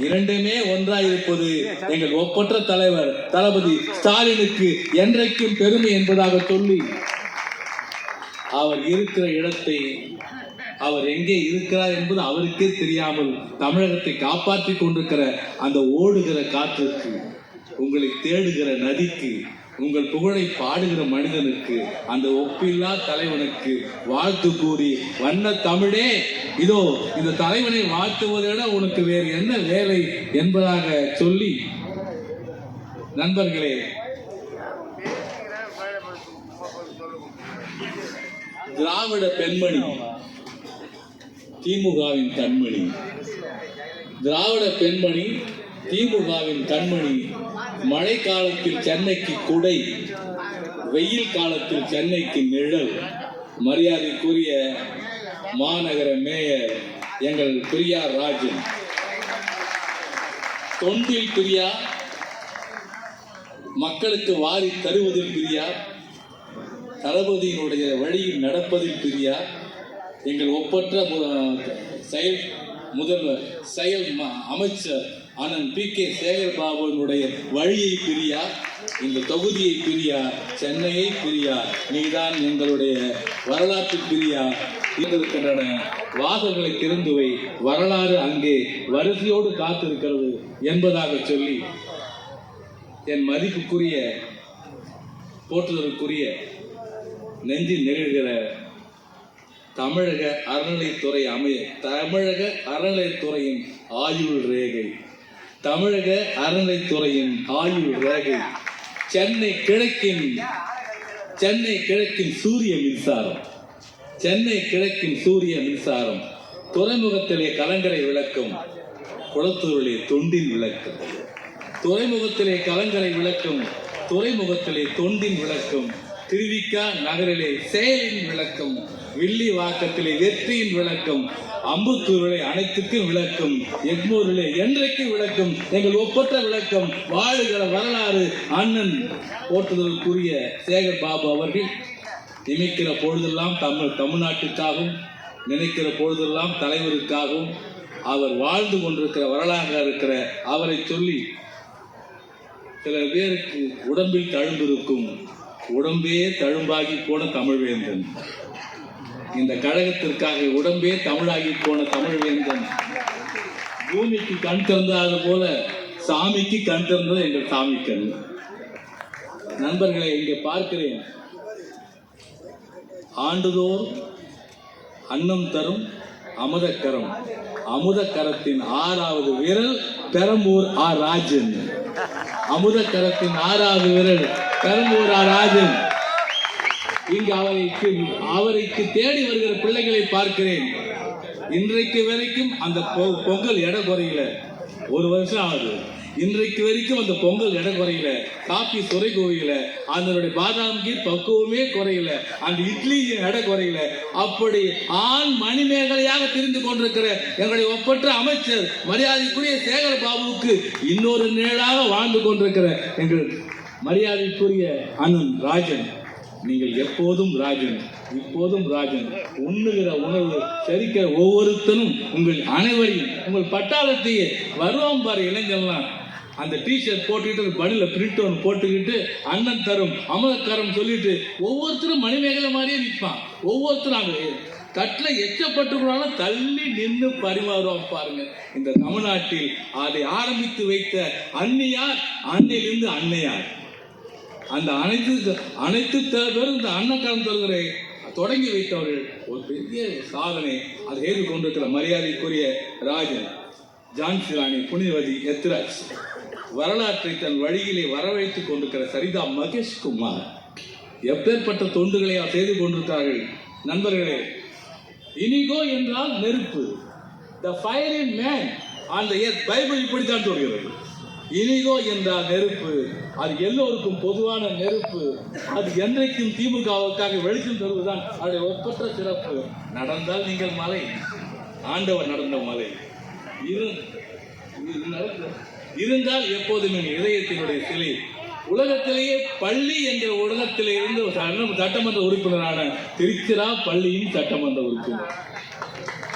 இரண்டுமே ஒன்றாயிருப்பது எங்கள் ஒப்பற்ற தலைவர் தளபதி ஸ்டாலினுக்கு என்றைக்கும் பெருமை என்பதாக சொல்லி அவர் இருக்கிற இடத்தை அவர் எங்கே இருக்கிறார் என்பது அவருக்கே தெரியாமல் தமிழகத்தை காப்பாற்றி கொண்டிருக்கிற அந்த ஓடுகிற காற்றுக்கு உங்களை தேடுகிற நதிக்கு உங்கள் புகழை பாடுகிற மனிதனுக்கு அந்த ஒப்பில்லா தலைவனுக்கு வாழ்த்து கூறி வண்ண தமிழே இதோ இந்த தலைவனை வாழ்த்துவதை விட உனக்கு வேறு என்ன வேலை என்பதாக சொல்லி நண்பர்களே. திராவிட பெண்மணி திமுகவின் கண்மணி. திராவிட பெண்மணி திமுகவின் கண்மணி மழை காலத்தில் சென்னைக்கு குடை வெயில் காலத்தில் சென்னைக்கு நிழல். மரியாதைக்குரிய மாநகர மேயர் எங்கள் பிரியா ராஜன். தொண்டில் பிரியா மக்களுக்கு வாரி தருவதில் பிரியா தளபதியினுடைய வழியில் நடப்பதில் பிரியா எங்கள் ஒப்பற்ற செயல் முதல்வர் செயல் ம- அமைச்சர் அண்ணன் பி கே சேகர் பாபுனுடைய வழியை பிரியா இந்த தொகுதியை பிரியா சென்னையை பிரியா நீதான் எங்களுடைய வரலாற்று பிரியா. இருக்கின்றன வாசல்களை திறந்து வை. வரலாறு அங்கே வரிசையோடு காத்திருக்கிறது என்பதாக சொல்லி என் மதிப்புக்குரிய போற்றுதலுக்குரிய நெஞ்சி நெகிழ்கிற தமிழக அறநிலைத்துறை அமைய தமிழக அறநிலைத்துறையின் ஆயுள் ரேகை. தமிழக அறநிலைத்துறையின் ஆயுள் ரேகை சென்னை கிழக்கின் சென்னை கிழக்கின் சூரிய மின்சாரம். சென்னை கிழக்கின் சூரிய மின்சாரம் துறைமுகத்திலே கலங்கரை விளக்கம் குளத்தூரிலே தொண்டின் விளக்கம். துறைமுகத்திலே கலங்கரை விளக்கம் துறைமுகத்திலே தொண்டின் விளக்கம். திருவிக்கா நகரிலே செயலின் விளக்கம் வில்லி வாக்கத்திலே வெற்றியின் விளக்கம் அம்புத்தூரிலே அனைத்துக்கும் விளக்கம் எக்மூரிலே என்றைக்கும் விளக்கம் எங்கள் ஒப்பற்ற விளக்கம் வாழுகிற வரலாறு அண்ணன் போற்றுதலுக்குரிய சேகர் பாபு அவர்கள் நினைக்கிற பொழுதெல்லாம் தமிழ் தமிழ்நாட்டுக்காகவும் நினைக்கிற பொழுதெல்லாம் தலைவருக்காகவும் அவர் வாழ்ந்து கொண்டிருக்கிற வரலாறாக இருக்கிற அவரை சொல்லி சில பேருக்கு உடம்பில் தழும்பிருக்கும் உடம்பே தழும்பாகி போன தமிழ்வேந்தன். இந்த கழகத்திற்காக உடம்பே தமிழாகி போன தமிழ்வேந்தன். பூமிக்கு கண் திறந்தது போல சாமிக்கு கண் திறந்தது எங்கள் சாமி கண் நண்பர்களை இங்கே பார்க்கிறேன். ஆண்டுதோறும் அன்னம் தரும் அமுதக்கரம். அமுதக்கரத்தின் ஆறாவது விரல் பெரம்பூர் ஆர் ராஜன். அமுதக்கரத்தின் ஆறாவது விரல் பெரம்பூர் ராஜன் இங்கு அவரைக்கு அவரைக்கு தேடி வருகிற பிள்ளைகளை பார்க்கிறேன். இன்றைக்கு வரைக்கும் அந்த பொ- பொங்கல் எடை குறையில ஒரு வருஷம் ஆகுது. இன்றைக்கு வரைக்கும் அந்த பொங்கல் எடை குறையில காப்பி சுரை கோவில அதனுடைய பாதாம் கீர் பக்குவமே குறையல. அந்த இட்லி எடை குறையல அப்படி ஆண் மணிமேகலையாக தெரிந்து கொண்டிருக்கிற எங்களுடைய ஒப்பற்ற அமைச்சர் மரியாதைக்குரிய சேகர பாபுவுக்கு இன்னொரு நிழலாக வாழ்ந்து கொண்டிருக்கிற எங்கள் மரியாதைக்குரிய அண்ணன் ராஜன் நீங்கள் எப்போதும் ராஜன் இப்போதும் ராஜன். உண்ணுகிற உணவு செரிக்கிற ஒவ்வொருத்தனும் உங்கள் அனைவரையும் உங்கள் பட்டாளத்தையே வருவோம் பாரு இளைஞர்லாம் அந்த டிஷர்ட் போட்டுக்கிட்டு பனியில் பிரிண்ட் ஒன்று போட்டுக்கிட்டு அண்ணன் தரும் அமலக்கரம் சொல்லிட்டு ஒவ்வொருத்தரும் மணிமேகலை மாதிரியே நிற்பான் ஒவ்வொருத்தரும் அங்கே தட்டில் எச்சப்பட்டுக்கூடாலும் தள்ளி நின்று பரிமாறுவோம் பாருங்க. இந்த தமிழ்நாட்டில் அதை ஆரம்பித்து வைத்த அன்னியார் அன்னையிலிருந்து அன்னையார். அந்த அனைத்து அனைத்து பேரும் இந்த அன்னக்காலம் தருகிற தொடங்கி வைத்தவர்கள். ஒரு பெரிய சாதனை அதை ஏது கொண்டிருக்கிற மரியாதைக்குரிய ராஜன் ஜான்சி ராணி புனிதவதி எத்ராஜ். வரலாற்றை தன் வழியிலே வரவழைத்துக் கொண்டிருக்கிற சரிதா மகேஷ்குமார் எப்பேற்பட்ட தொண்டுகளை செய்து கொண்டிருக்கிறார்கள்? நண்பர்களே இனிகோ என்றால் நெருப்பு. த ஃபயர் இன் மேன் அந்த பைபிள் இப்படித்தான் சொல்கிறது. இனிதோ என்றால் நெருப்பு. அது எல்லோருக்கும் பொதுவான நெருப்பு. அது என்றைக்கும் திமுகவுக்காக வெளிச்சம் தருவதுதான் அதை ஒப்பற்ற சிறப்பு. நடந்தால் நீங்கள் மலை. ஆண்டவர் நடந்த மலை. இரு இருந்தால் எப்போதும் என் இதயத்தினுடைய சிலை. உலகத்திலேயே பள்ளி என்ற உலகத்திலே இருந்து சட்டமன்ற உறுப்பினரான திருச்சிரா பள்ளியின் சட்டமன்ற உறுப்பினர்.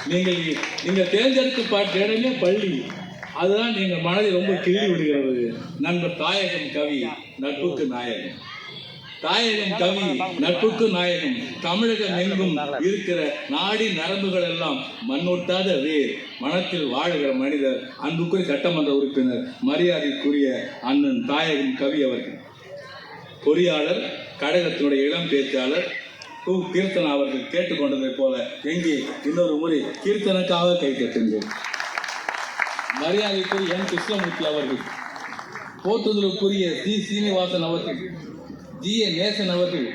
நீங்கள் நீங்கள் தேர்ந்தெடுக்கப்பட்ட இடமே பள்ளி. அதுதான் எங்கள் மனதை ரொம்ப கிள்ளி விடுகிறது. நண்பர் தாயகம் கவி நட்புக்கு நாயகம். தாயகம் கவி நட்புக்கு நாயகம். தமிழகம் எங்கும் இருக்கிற நாடி நரம்புகள் எல்லாம் மண்ணொட்டாத வேர். மனத்தில் வாழுகிற மனிதர் அன்புக்குரிய சட்டமன்ற உறுப்பினர் மரியாதைக்குரிய அண்ணன் தாயகம் கவி அவர்கள். பொறியாளர் கழகத்தினுடைய இளம் பேச்சாளர் கு. கீர்த்தனா அவர்கள் கேட்டுக்கொண்டதை போல எங்கே இன்னொரு முறை கீர்த்தனுக்காக கை தட்டுங்கள் மரியாதைக்குரிய என் கிருஷ்ணமூர்த்தி அவர்கள் போற்றுதலுக்குரிய சி. சீனிவாசன் அவர்கள் ஜி. ஏ. நேசன் அவர்கள்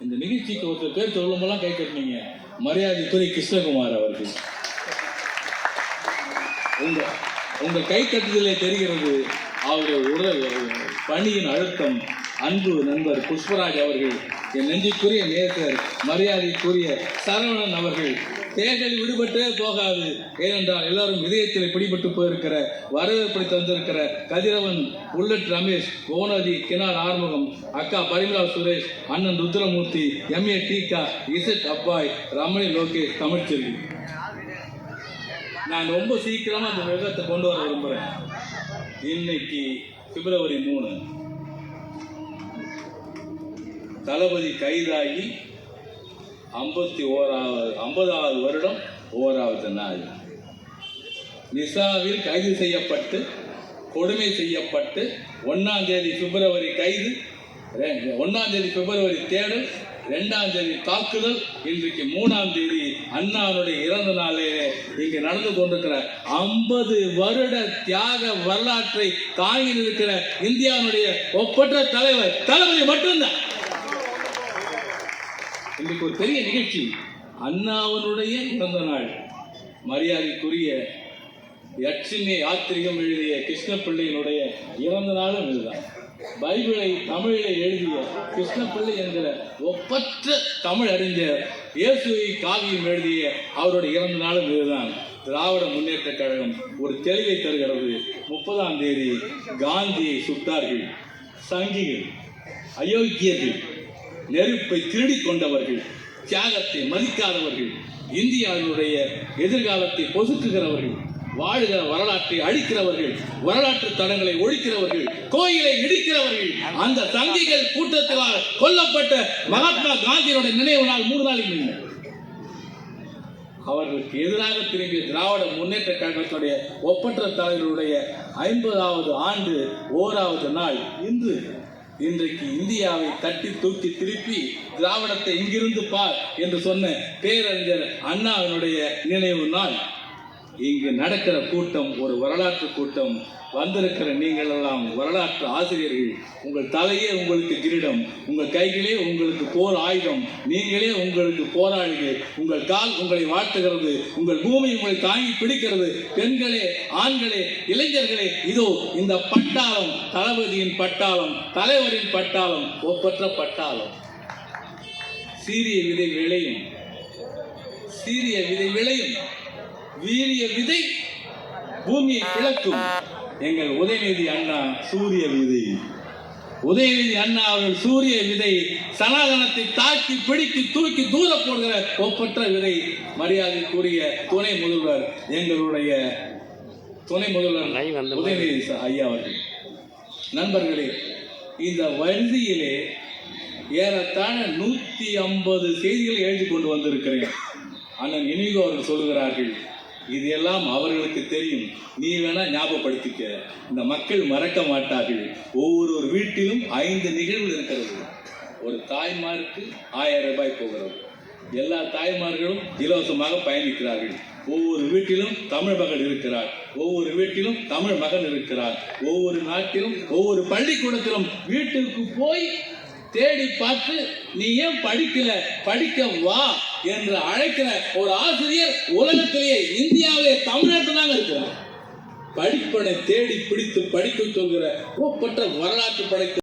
இந்த நிகழ்ச்சிக்கு ஒருத்தர் பேர் சொல்லும்போதெல்லாம் கை கட்டினீங்க. மரியாதைக்குரிய கிருஷ்ணகுமார் அவர்கள். உங்க உங்க கை தட்டுதலே தெரிகிறது. அவருடைய உடல் பணியின் அழுத்தம் அன்பு நண்பர் புஷ்பராஜ் அவர்கள் என் நெஞ்சுக்குரிய நேசர் மரியாதைக்குரிய சரவணன் அவர்கள் தேர்தல் விடுபட்டே போகாது. ஏனென்றால் எல்லாரும் இதயத்தில் பிடிபட்டு போயிருக்கிற வரவேற்பை தந்திருக்கிற கதிரவன் புல்லட் ரமேஷ் கோனதி கினார் ஆறுமுகம் அக்கா பரிமலா சுரேஷ் அண்ணன் ருத்ரமூர்த்தி எம்ஏ டீகா இசட் அப்பாய் ரமணி லோகேஷ் தமிழ்ச்செல்வி. நான் ரொம்ப சீக்கிரமாக அந்த விவரத்தை கொண்டு வர விரும்புகிறேன் இன்னைக்கு பிப்ரவரி மூணு. தளபதி கைதாகி ஐம்பத்தி ஓராவது ஐம்பதாவது வருடம் ஓராவது நாள். நிசாவில் கைது செய்யப்பட்டு கொடுமை செய்யப்பட்டு ஒன்றாம் தேதி பிப்ரவரி கைது ஒன்றாம் தேதி பிப்ரவரி தேடல் ரெண்டாம் தேதி தாக்குதல் இன்றைக்கு மூணாம் தேதி அண்ணாருடைய இறந்த நாளிலே இங்கு நடந்து கொண்டிருக்கிற ஐம்பது வருட தியாக வரலாற்றை தாங்கி இருக்கிற இந்தியாவுடைய ஒப்பற்ற தலைவர் தளபதி மட்டும்தான். இன்றைக்கு ஒரு பெரிய நிகழ்ச்சி. அண்ணாவனுடைய பிறந்த நாள். மரியாதைக்குரிய யட்சினி ஆத்திரிகம் எழுதிய கிருஷ்ணப்பிள்ளையினுடைய இறந்த நாளும் இதுதான். பைபிளை தமிழிலே எழுதிய கிருஷ்ணப்பிள்ளை என்கிற ஒப்பற்ற தமிழ் அறிஞர் இயேசுவை காவியம் எழுதிய அவருடைய இறந்த நாளும் இதுதான். திராவிட முன்னேற்ற கழகம் ஒரு தெளிவை தருகிறது. முப்பதாம் தேதி காந்தியை சுட்டார்கள். சங்கிகள் அயோக்கியர்கள் நெருப்பை திருடி கொண்டவர்கள் தியாகத்தை மதிக்காதவர்கள் இந்தியாவினுடைய எதிர்காலத்தை பொசுக்குகிறவர்கள் வாழுகிற வரலாற்றை அழிக்கிறவர்கள் வரலாற்று தடங்களை ஒழிக்கிறவர்கள் கோயிலை இடிக்கிறவர்கள் அந்த தங்கிகள் கூட்டத்தினால் கொல்லப்பட்ட மகாத்மா காந்தியினுடைய நினைவு நாள் மூணு நாளைக்கு அவர்களுக்கு எதிராக திரும்பிய திராவிட முன்னேற்ற கழகத்துடைய ஒப்பற்ற தலைவருடைய ஐம்பதாவது ஆண்டு ஓராவது நாள் இன்று. இன்றைக்கு இந்தியாவை தட்டி தூக்கி திருப்பி திராவிடத்தை இங்கிருந்து பார் என்று சொன்ன பேரறிஞர் அண்ணாவினுடைய நினைவு நாள். இங்கு நடக்கிற கூட்டம் ஒரு வரலாற்று கூட்டம். வந்திருக்கிற நீங்கள் எல்லாம் வரலாற்று ஆசிரியர்கள். உங்கள் தலையே உங்களுக்கு கிரீடம் உங்கள் கைகளே உங்களுக்கு போர் ஆயுதம் நீங்களே உங்களுக்கு போராளிகள். உங்கள் கால் உங்களை வாழ்த்துகிறது உங்கள் பூமி உங்களை தாங்கி பிடிக்கிறது. பெண்களே ஆண்களே இளைஞர்களே இதோ இந்த பட்டாளம் தளபதியின் பட்டாளம் தலைவரின் பட்டாளம் ஒப்பற்ற பட்டாளம். சீரிய விதை விளையும் சீரிய விதை விளையும் வீரிய விதை பூமியை பிளக்கும் எங்கள் உதயநிதி அண்ணா சூரிய விதை. உதயநிதி அண்ணா அவர்கள் சூரிய விதை சனாதனத்தை தாக்கி பிடித்து தூக்கி தூர போடுகிற ஒப்பற்ற விதை. மரியாதைக்குரிய துணை முதல்வர் எங்களுடைய துணை முதல்வர் உதயநிதி ஐயா அவர்கள். நண்பர்களே இந்த வரிசையிலே ஏறத்தாழ நூத்தி ஐம்பது செய்திகளை எழுதி கொண்டு வந்திருக்கிறேன். அண்ணன் இனிகோ அவர்கள் சொல்கிறார்கள் இது எல்லாம் அவர்களுக்கு தெரியும். நீ வேணா ஞாபகப்படுத்திக்க. இந்த மக்கள் மறக்க மாட்டார்கள். ஒவ்வொரு ஒரு வீட்டிலும் ஐந்து நிகழ்வு இருக்கிறது. ஒரு தாய்மாருக்கு ஆயிரம் ரூபாய் போகிறது. எல்லா தாய்மார்களும் இலவசமாக பயணிக்கிறார்கள். ஒவ்வொரு வீட்டிலும் தமிழ் மகள் இருக்கிறார். ஒவ்வொரு வீட்டிலும் தமிழ் மகன் இருக்கிறார். ஒவ்வொரு நாட்டிலும் ஒவ்வொரு பள்ளிக்கூடத்திலும் வீட்டுக்கு போய் தேடி பார்த்து நீ ஏன் படிக்கல? படிக்க வா. என்று அழைக்கிற ஒரு ஆசிரியர் உலகத்திலேயே இந்தியாவிலே தமிழகத்தில் தாங்க இருக்கிறார். படிப்பனை தேடி பிடித்து படிக்க சொல்கிற ஒப்பற்ற வரலாற்று படைத்த